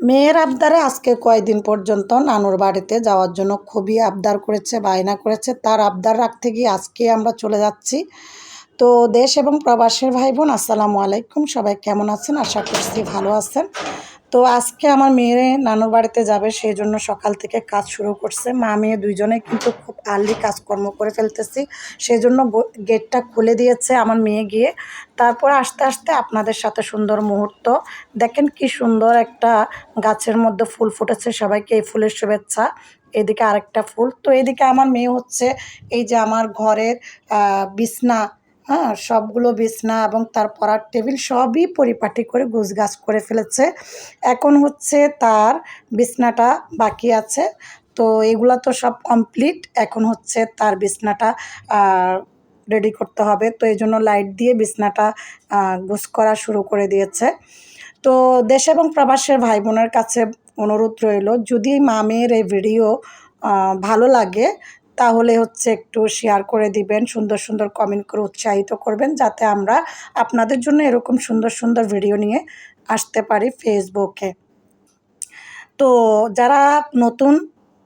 মেয়ের আবদারে আজকে কয়েকদিন পর্যন্ত নানুর বাড়িতে যাওয়ার জন্য খুবই আবদার করেছে, বায়না করেছে। তার আবদার রাখতে গিয়ে আজকে আমরা চলে যাচ্ছি। তো দেশ এবং প্রবাসের ভাই বোন, আসসালামু আলাইকুম। সবাই কেমন আছেন? আশা করছি ভালো আছেন। তো আজকে আমার মেয়ে নানুর বাড়িতে যাবে সেই জন্য সকাল থেকে কাজ শুরু করছে। মা মেয়ে দুইজনে কিন্তু খুব আর্লি কাজকর্ম করে ফেলতেছি সেই জন্য গেটটা খুলে দিয়েছে আমার মেয়ে গিয়ে। তারপর আস্তে আস্তে আপনাদের সাথে সুন্দর মুহূর্ত। দেখেন কি সুন্দর একটা গাছের মধ্যে ফুল ফুটেছে, সবাইকে এই ফুলের শুভেচ্ছা। এদিকে আরেকটা ফুল। তো এদিকে আমার মেয়ে হচ্ছে, এই যে আমার ঘরের বিছনা হ্যাঁ সবগুলো বিছনা এবং তার পড়ার টেবিল সবই পরিপাটি করে গুছগাছ করে ফেলেছে। এখন হচ্ছে তার বিছনাটা বাকি আছে। তো এগুলা তো সব কমপ্লিট এখন হচ্ছে তার বিছনাটা রেডি করতে হবে। তো এই জন্য লাইট দিয়ে বিছনাটা গুছ করা শুরু করে দিয়েছে। তো দেশ এবং প্রবাসের ভাই বোনের কাছে অনুরোধ রইল, যদি মামের এই ভিডিও ভালো লাগে তাহলে হচ্ছে একটু শেয়ার করে দিবেন, সুন্দর সুন্দর কমেন্ট করে উৎসাহিত করবেন, যাতে আমরা আপনাদের জন্য এরকম সুন্দর সুন্দর ভিডিও নিয়ে আসতে পারি ফেসবুকে তো যারা নতুন,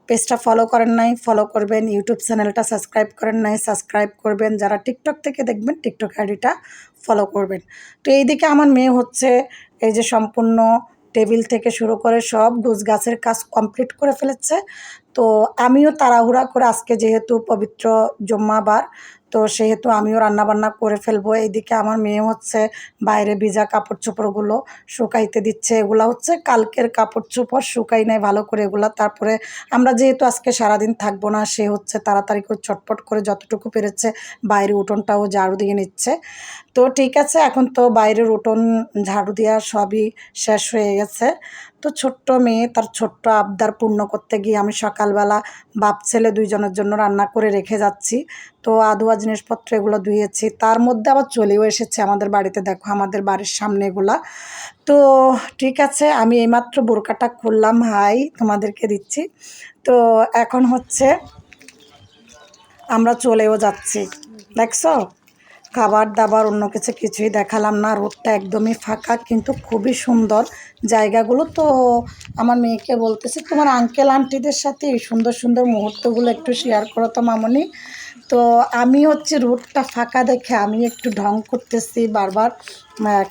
পেজটা ফলো করেন নাই ফলো করবেন ইউটিউব চ্যানেলটা সাবস্ক্রাইব করেন নাই সাবস্ক্রাইব করবেন, যারা টিকটক থেকে দেখবেন টিকটক আইডিটা ফলো করবেন। তো এইদিকে আমার মেয়ে হচ্ছে এই যে সম্পূর্ণ টেবিল থেকে শুরু করে সব গোছ গাছের কাজ কমপ্লিট করে ফেলেছে। তো আমিও তাড়াহুড়া করে আজকে যেহেতু পবিত্র জম্মাবার, তো সেহেতু আমিও রান্নাবান্না করে ফেলব। এইদিকে আমার মেয়ে হচ্ছে বাইরে ভিজা কাপড় চোপড়গুলো শুকাইতে দিচ্ছে। এগুলা হচ্ছে কালকের কাপড় চোপড় শুকাই নেয় ভালো করে এগুলা। তারপরে আমরা যেহেতু আজকে সারাদিন থাকব না, সে হচ্ছে তাড়াতাড়ি করে চটপট করে যতটুকু পেরেছে বাইরে উঠোনটাও ঝাড়ু দিয়ে নিচ্ছে। তো ঠিক আছে, এখন তো বাইরের উঠোন ঝাড়ু দেওয়া সবই শেষ হয়ে গেছে। তো ছোট্ট মেয়ে, তার ছোট্ট আবদার পূর্ণ করতে গিয়ে আমি সকালবেলা বাপ ছেলে দুইজনের জন্য রান্না করে রেখে যাচ্ছি। তো আদুয়া জিনিসপত্র এগুলো ধুয়েছি। তার মধ্যে আবার চলেও এসেছে আমাদের বাড়িতে। দেখো আমাদের বাড়ির সামনে এগুলা তো ঠিক আছে, আমি এইমাত্র বোরকাটা খুললাম। হাই, তোমাদেরকে দিচ্ছি। তো এখন হচ্ছে আমরা চলেও যাচ্ছি। দেখছ? খাবার দাবার অন্য কিছু কিছুই দেখালাম না। রোডটা একদমই ফাঁকা, কিন্তু খুবই সুন্দর জায়গাগুলো। তো আমার মেয়েকে বলতেছি, তোমার আঙ্কেল আন্টিদের সাথে এই সুন্দর সুন্দর মুহূর্তগুলো একটু শেয়ার করো তো মামনি। তো আমি হচ্ছে রোডটা ফাঁকা দেখে আমি একটু ঢং করতেছি, বারবার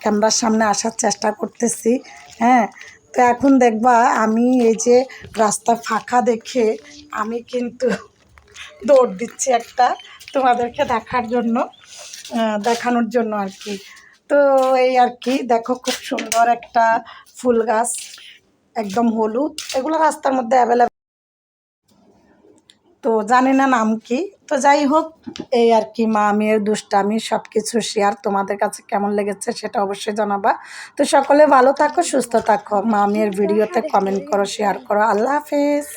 ক্যামেরার সামনে আসার চেষ্টা করতেছি হ্যাঁ। তো এখন দেখবা, আমি এই যে রাস্তা ফাঁকা দেখে আমি কিন্তু দৌড় দিচ্ছি একটা তোমাদেরকে দেখার জন্য। দেখানোর জন্য আর কি। তো এই আর কি দেখো খুব সুন্দর একটা ফুল গাছ একদম হলুদ। এগুলো রাস্তার মধ্যে অ্যাভেলেবেল তো জানি না নাম কি। তো যাই হোক এই আর কি মা মেয়ের দুষ্টামি সব কিছু শেয়ার তোমাদের কাছে কেমন লেগেছে সেটা অবশ্যই জানাবা। তো সকলে ভালো থাকো সুস্থ থাকো। মা মেয়ের ভিডিওতে কমেন্ট করো শেয়ার করো। আল্লাহ হাফেজ।